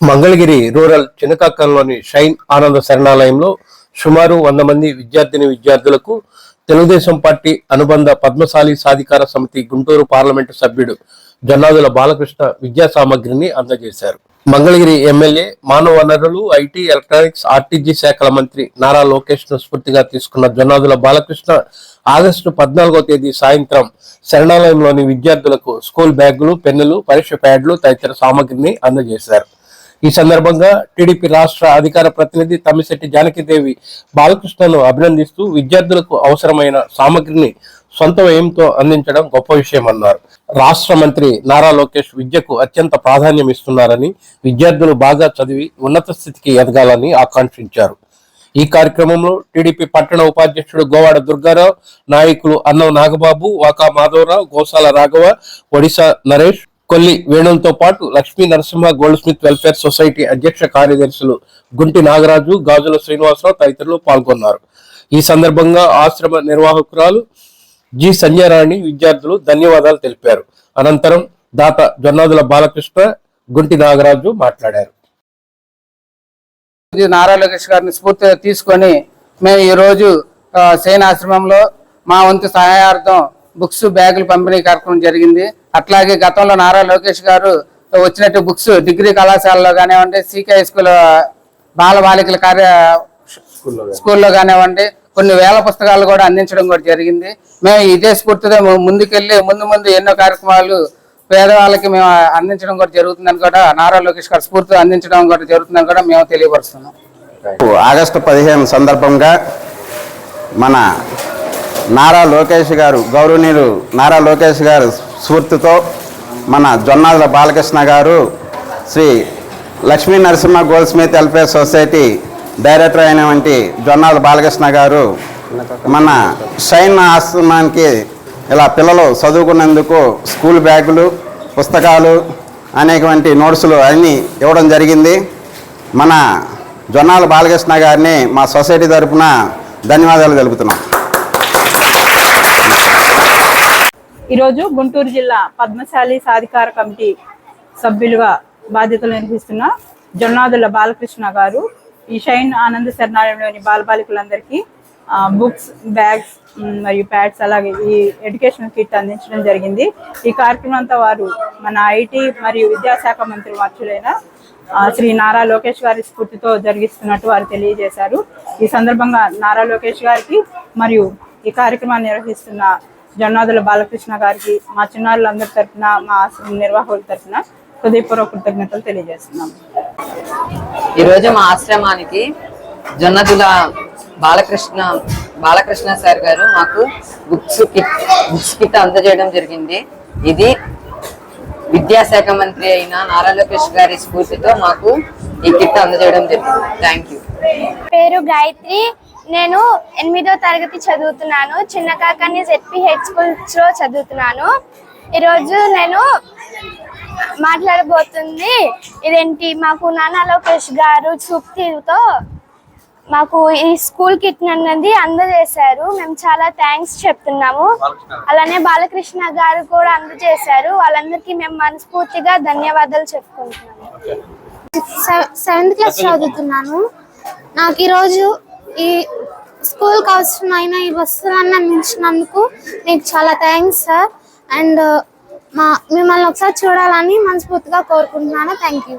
Mangalagiri rural చినకాకంలోని shine ఆనంద శరణాలయంలో సుమారు వంద మంది విద్యార్థిని విద్యార్థులకు తెలుగుదేశం పార్టీ అనుబంధ పద్మశాలి సాధికార సమితి గుంటూరు పార్లమెంటు సభ్యుడు జన్నాదుల బాలకృష్ణ విద్యా సామగ్రిని అందజేశారు. మంగళగిరి ఎమ్మెల్యే మానవ వనరులు ఐటీ ఎలక్ట్రానిక్స్ ఆర్టీజీ శాఖల మంత్రి నారా లోకేష్ను స్ఫూర్తిగా తీసుకున్న జొన్నాదుల బాలకృష్ణ ఆగస్టు పద్నాలుగో తేదీ సాయంత్రం శరణాలయంలోని విద్యార్థులకు స్కూల్ బ్యాగులు పెన్నులు పరీక్ష ప్యాడ్లు తదితర సామగ్రిని అందజేశారు. ఈ సందర్భంగా టీడీపీ రాష్ట్ర అధికార ప్రతినిధి తమ్మిశెట్టి జానకిదేవి బాలకృష్ణను అభినందిస్తూ విద్యార్థులకు అవసరమైన సామగ్రిని సొంత వ్యయంతో అందించడం గొప్ప విషయమన్నారు. రాష్ట్ర మంత్రి నారా లోకేష్ విద్యకు అత్యంత ప్రాధాన్యం ఇస్తున్నారని విద్యార్థులు బాగా చదివి ఉన్నత స్థితికి ఎదగాలని ఆకాంక్షించారు. ఈ కార్యక్రమంలో టీడీపీ పట్టణ ఉపాధ్యక్షుడు గోవాడ దుర్గారావు నాయకులు అన్నం నాగబాబు వాకా మాధవరావు గోసాల రాఘవ ఒడిశా నరేష్ కొల్లి వేణులతో పాటు Lakshmi Narasimha goldsmith welfare society అధ్యక్ష కార్యదర్శులు గుంటి నాగరాజు గాజుల శ్రీనివాసరావు తదితరులు పాల్గొన్నారు. ఈ సందర్భంగా ఆశ్రమ నిర్వాహకురాలు జి సంజయరాణి విద్యార్థులు ధన్యవాదాలు తెలిపారు. అనంతరం దాత జొన్నాదుల బాలకృష్ణ గుంటి నాగరాజు మాట్లాడారు. నారాయణ నారా లోకేష్ గారిని స్ఫూర్తిగా తీసుకొని మేము ఈ రోజు ఆశ్రమంలో మా వంతు సహాయార్థం బుక్స్ బ్యాగులు పంపిణీ కార్యక్రమం జరిగింది. అట్లాగే గతంలో నారా లోకేష్ గారు వచ్చినట్టు బుక్స్ డిగ్రీ కళాశాలలో కానివ్వండి సీకే స్కూల్ బాల బాలికల కార్య స్కూల్లో కానివ్వండి. కొన్ని వేల పుస్తకాలు కూడా అందించడం కూడా జరిగింది. మేము ఇదే స్ఫూర్తితో ముందుకెళ్ళి ముందు ముందు ఎన్నో కార్యక్రమాలు పేదవాళ్ళకి మేము అందించడం కూడా జరుగుతుందని కూడా నారా లోకేష్ గారు స్ఫూర్తి అందించడం కూడా జరుగుతుందని కూడా మేము తెలియపరుస్తున్నాం. ఆగస్టు పదిహేను సందర్భంగా మన నారా లోకేష్ గారు గౌరవనీయులు నారా లోకేష్ గారు స్ఫూర్తితో మన Jonnadula Balakrishna garu Sri Lakshmi Narasimha goldsmith welfare society director అయినటువంటి జొన్నాల బాలకృష్ణ గారు మన షైన్ ఆశ్రమానికి ఇలా పిల్లలు చదువుకున్నందుకు స్కూల్ బ్యాగులు పుస్తకాలు అనేకవంటి నోట్సులు అన్నీ ఇవ్వడం జరిగింది. మన జొన్నాల బాలకృష్ణ గారిని మా సొసైటీ తరపున ధన్యవాదాలు తెలుపుతున్నాం. ఈరోజు గుంటూరు జిల్లా పద్మశాలి సాధికార కమిటీ సభ్యులుగా బాధ్యతలు నిర్వహిస్తున్న జొన్నాదుల బాలకృష్ణ గారు ఈ షైన్ ఆనంద శరణాలయంలోని బాలబాలికలందరికీ బుక్స్ బ్యాగ్స్ మరియు ప్యాడ్స్ అలాగే ఈ ఎడ్యుకేషన్ కిట్ అందించడం జరిగింది. ఈ కార్యక్రమం అంతా వారు మన ఐటీ మరియు విద్యాశాఖ మంత్రి మార్చులైన శ్రీ నారా లోకేష్ గారి స్ఫూర్తితో జరిగిస్తున్నట్టు వారు తెలియజేశారు. ఈ సందర్భంగా నారా లోకేష్ గారికి మరియు ఈ కార్యక్రమాన్ని నిర్వహిస్తున్న జొన్నాదుల బాలకృష్ణ గారికి మా చిన్నారులందరి తరఫున మా ఆశ్రమం నిర్వాహకుల తరఫున హృదయపూర్వక కృతజ్ఞతలు తెలియజేస్తున్నాము ఈరోజు మా ఆశ్రమానికి జొన్నదుల బాలకృష్ణ బాలకృష్ణ సార్ గారు మాకు బుక్స్ కిట్ బుక్స్ కిట్ అందజేయడం జరిగింది. ఇది విద్యాశాఖ మంత్రి అయిన నారా లోకేష్ గారి స్ఫూర్తితో మాకు ఈ కిట్ అందజేయడం జరిగింది. థ్యాంక్ యూ పేరు గాయత్రి. నేను ఎనిమిదో తరగతి చదువుతున్నాను. చిన్న కాకాని జెడ్పీహెచ్ స్కూల్స్లో చదువుతున్నాను. ఈరోజు నేను మాట్లాడబోతుంది ఇదేంటి మాకు నానా లోకేష్ గారు సూక్తితో మాకు ఈ స్కూల్ కిట్ అన్నది అందజేశారు. మేము చాలా థ్యాంక్స్ చెప్తున్నాము. అలానే బాలకృష్ణ గారు కూడా అందజేశారు. వాళ్ళందరికీ మేము మనస్ఫూర్తిగా ధన్యవాదాలు చెప్పుకుంటున్నాము. సెవెంత్ క్లాస్ చదువుతున్నాను. నాకు ఈరోజు ఈ స్కూల్కి అవసరమైన ఈ వస్తువులన్నీ అందించినందుకు మీకు చాలా థ్యాంక్స్ సార్. అండ్ మా మిమ్మల్ని ఒకసారి చూడాలని మనస్ఫూర్తిగా కోరుకుంటున్నాను. Thank you.